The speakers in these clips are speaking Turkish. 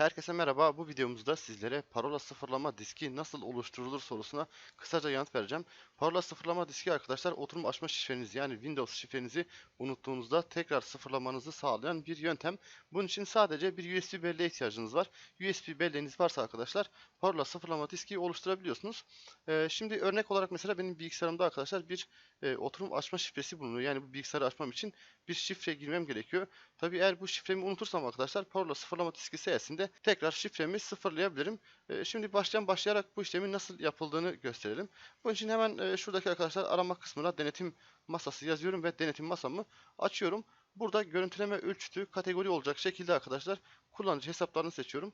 Herkese merhaba. Bu videomuzda sizlere parola sıfırlama diski nasıl oluşturulur sorusuna kısaca yanıt vereceğim. Parola sıfırlama diski arkadaşlar oturum açma şifrenizi yani Windows şifrenizi unuttuğunuzda tekrar sıfırlamanızı sağlayan bir yöntem. Bunun için sadece bir USB belleğe ihtiyacınız var. USB belleğiniz varsa arkadaşlar parola sıfırlama diski oluşturabiliyorsunuz. Ee, şimdi örnek olarak mesela benim bilgisayarımda arkadaşlar bir e, oturum açma şifresi bulunuyor. Yani bu bilgisayarı açmam için bir şifre girmem gerekiyor. Tabi eğer bu şifremi unutursam arkadaşlar parola sıfırlama diski sayesinde tekrar şifremi sıfırlayabilirim. E, şimdi baştan başlayarak bu işlemin nasıl yapıldığını gösterelim. Bunun için hemen e, şuradaki arkadaşlar arama kısmına denetim masası yazıyorum ve denetim masamı açıyorum. Burada görüntüleme ölçütü kategori olacak şekilde arkadaşlar kullanıcı hesaplarını seçiyorum.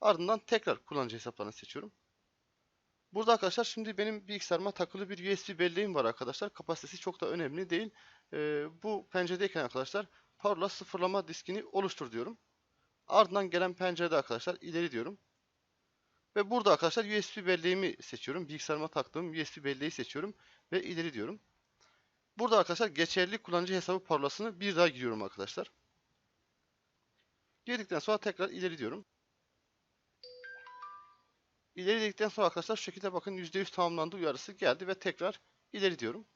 Ardından tekrar kullanıcı hesaplarını seçiyorum. Burada arkadaşlar şimdi benim bilgisayarıma takılı bir USB belleğim var arkadaşlar. Kapasitesi çok da önemli değil. E, bu penceredeyken arkadaşlar parola sıfırlama diskini oluştur diyorum. Ardından gelen pencerede arkadaşlar ileri diyorum. Ve burada arkadaşlar USB belleğimi seçiyorum. Bilgisayarıma taktığım USB belleği seçiyorum ve ileri diyorum. Burada arkadaşlar geçerli kullanıcı hesabı parolasını bir daha giriyorum arkadaşlar. Girdikten sonra tekrar ileri diyorum. İleri dedikten sonra arkadaşlar şu şekilde bakın %100 tamamlandı uyarısı geldi ve tekrar ileri diyorum.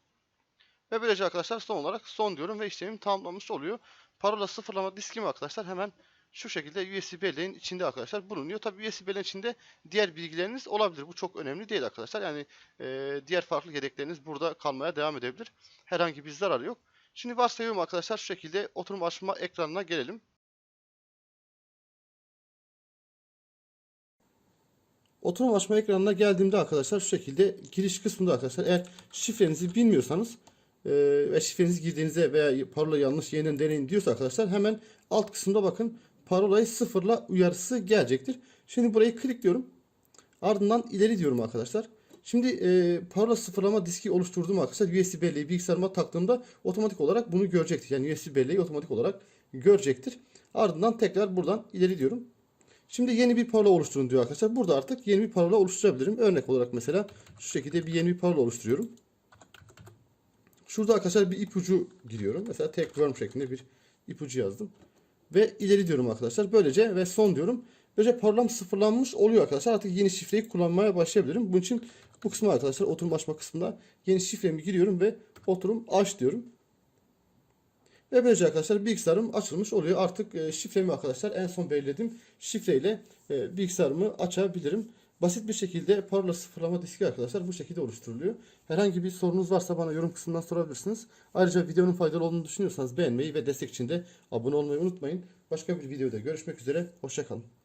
Ve böylece arkadaşlar son olarak son diyorum ve işlemim tamamlanmış oluyor. Parola sıfırlama diskim arkadaşlar hemen şu şekilde USB belleğin içinde arkadaşlar bulunuyor. Tabi USB belleğin içinde diğer bilgileriniz olabilir. Bu çok önemli değil arkadaşlar. Yani e, diğer farklı yedekleriniz burada kalmaya devam edebilir. Herhangi bir zarar yok. Şimdi varsayıyorum arkadaşlar şu şekilde oturum açma ekranına gelelim. Oturum açma ekranına geldiğimde arkadaşlar şu şekilde giriş kısmında arkadaşlar eğer şifrenizi bilmiyorsanız e, ve şifrenizi girdiğinizde veya parola yanlış yeniden deneyin diyorsa arkadaşlar hemen alt kısımda bakın parolayı sıfırla uyarısı gelecektir. Şimdi burayı klikliyorum. Ardından ileri diyorum arkadaşlar. Şimdi e, parola sıfırlama diski oluşturduğum arkadaşlar USB belleği bilgisayarıma taktığımda otomatik olarak bunu görecektir. Yani USB belleği otomatik olarak görecektir. Ardından tekrar buradan ileri diyorum. Şimdi yeni bir parola oluşturun diyor arkadaşlar. Burada artık yeni bir parola oluşturabilirim. Örnek olarak mesela şu şekilde bir yeni bir parola oluşturuyorum. Şurada arkadaşlar bir ipucu giriyorum. Mesela tek worm şeklinde bir ipucu yazdım. Ve ileri diyorum arkadaşlar. Böylece ve son diyorum. Böylece parolam sıfırlanmış oluyor arkadaşlar. Artık yeni şifreyi kullanmaya başlayabilirim. Bunun için bu kısmı arkadaşlar oturum açma kısmında yeni şifremi giriyorum ve oturum aç diyorum. Ve böylece arkadaşlar bilgisayarım açılmış oluyor. Artık e, şifremi arkadaşlar en son belirlediğim şifreyle e, bilgisayarımı açabilirim. Basit bir şekilde parola sıfırlama diski arkadaşlar bu şekilde oluşturuluyor. Herhangi bir sorunuz varsa bana yorum kısmından sorabilirsiniz. Ayrıca videonun faydalı olduğunu düşünüyorsanız beğenmeyi ve destek için de abone olmayı unutmayın. Başka bir videoda görüşmek üzere. Hoşçakalın.